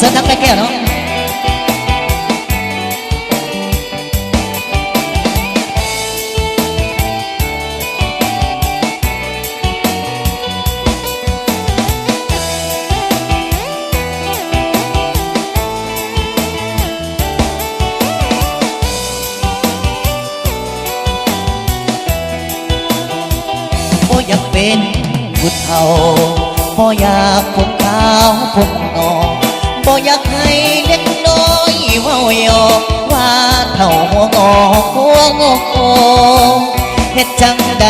เสิร์ฟทั้งแม่แก้วเนาะอยากเป็นผู้เฒ่าบ่อยากผมขาวผมงอก บ่อยากให้เล็กน้อยเว้าหยอกว่าเฒ่าหัวงอหัวงอกเฮ็ดจังใด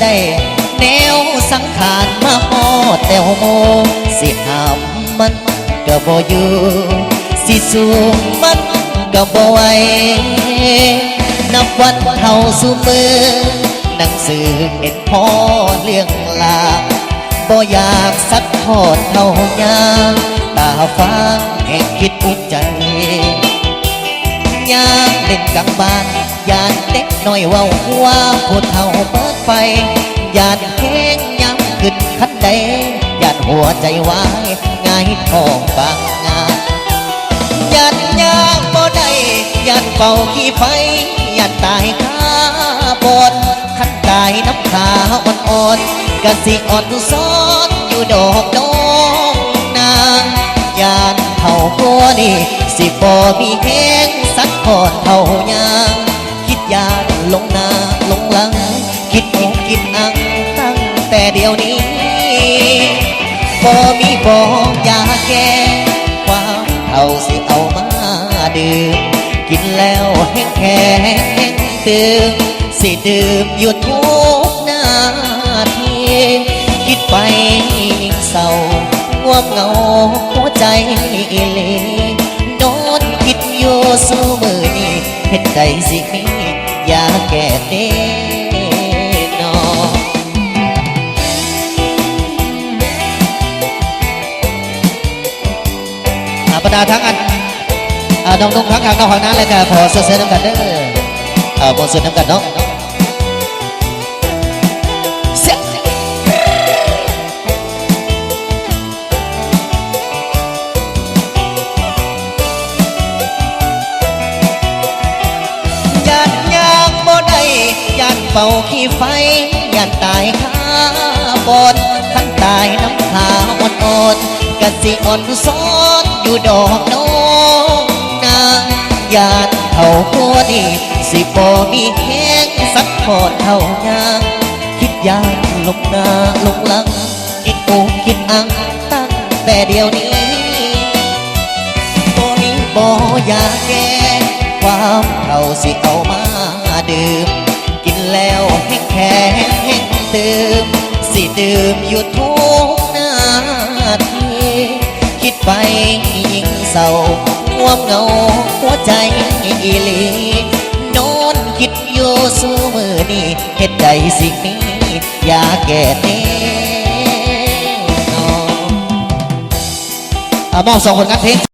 ได้แนวสังขารมาฮอดแต่วโมสิห้ามมันก็บ่อยู่สิสู้มันก็บ่ไหวนับวันเท่าสูมือหนังสือเห็นพ่อเรื่องลาง บ่อยากสักทอดเท่ายางตาฟ้าแห่งคิดอุกใจยามเล่นกลางบ้านยานเด็กน้อยว่าว่าผู้เฒ่าเปิดไฟยานแข้งย้ำขึ้นคันใดยานหัวใจวายง่ายทองบางงานยันยางบ่ได้ยันเป่าขี้ไฟยันตายคาบนขันตายน้ำขาอ่อนๆ กะสิอ่อนซ้อนอยู่ดอกน้องนางยานเท่ากัวนี่สิบ่มีแห้งสักพอดเท่ายางคิดยานลงนาลงหลัง คิดกินกินอังตั้งแต่เดี๋ยวนี้บ่มีบ่ยาแก้ความเอาสิเอามาดื่มกินแล้วแห้งแข็งตื่นสิดื่มหยุดทุกนา คิดไปเศร้าว่าเงาหัวใจเลนอนคิดอยสู้มือนี้เห็นใจสิอยากแก่เต้นอนาดาทั้งอันน้องนุ่งทั้งอันน้องหางนั้นเลยค่ะพอเสื้อน้ำกันเด้อพอเสื้อน้ำกันเนาะ เป่าขี้ไฟยานตายข้าบนขั้นตายน้ำขาอ่อนอ่อนๆกะสิอ่อนซ้อนอยู่ดอกน้องนางยานเท่าตัวดีสิบ่มีแข้งสักพอดเท่ายางคิดยานลงหน้าลงหลัง คิดอูคิดอังตั้งแต่เดียวนี้บ่มีบ่อยากแก้ความเราสิเอามาดื่ม แล้วแห้งแข็งแห้งตืมสิดื่มอยู่ทุกนาทีคิดไปยิ่งเศร้าง่วงเหงาหัวใจอีหลีนอนคิดอยู่สู้มือนี้เหตุใดสิ่งนี้อยากแก่เน่นออะมอบสองผลงานเพลง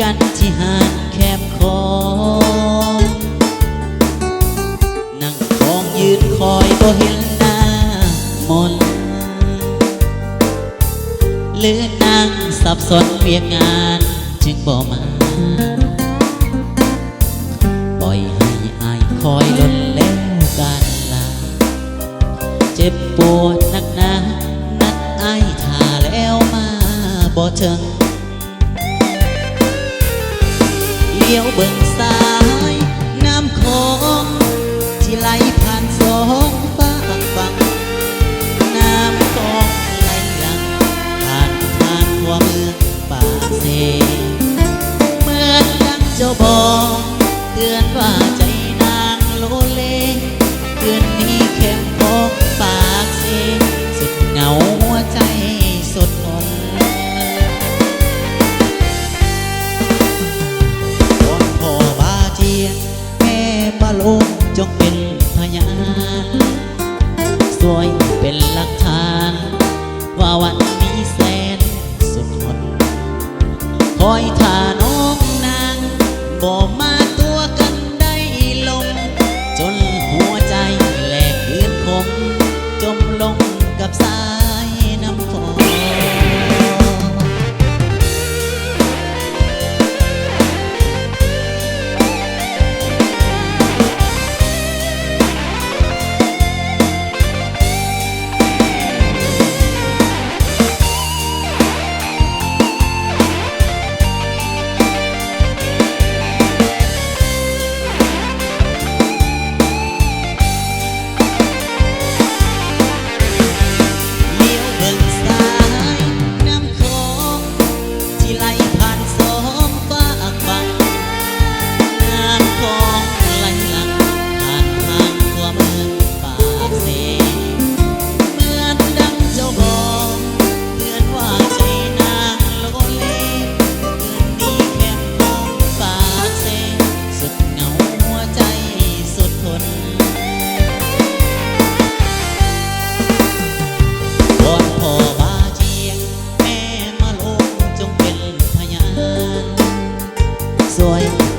กันที่ห้างแคบคอ นั่งคองยืนคอยก็เห็นหน้ามนหรือนางสับสนเวียงงานจึงบอกมาปล่อยให้อายคอยลนแล้วกันลาเจ็บปวดนักหนานัดอายท่าแล้วมาบ่ถึง ลี้ยวเบิ่งซ้าย น้ำคองที่ไหลผ่านสองฝากฝั่งน้ำคองไหลหลังผ่านทางหัวเมืองป่าเสเหมือนดังเจ้าบอก จงเป็นพยานสวยเป็นหลักฐาน ว่าวัน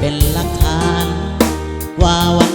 เป็นหลักฐาน ว่าวัน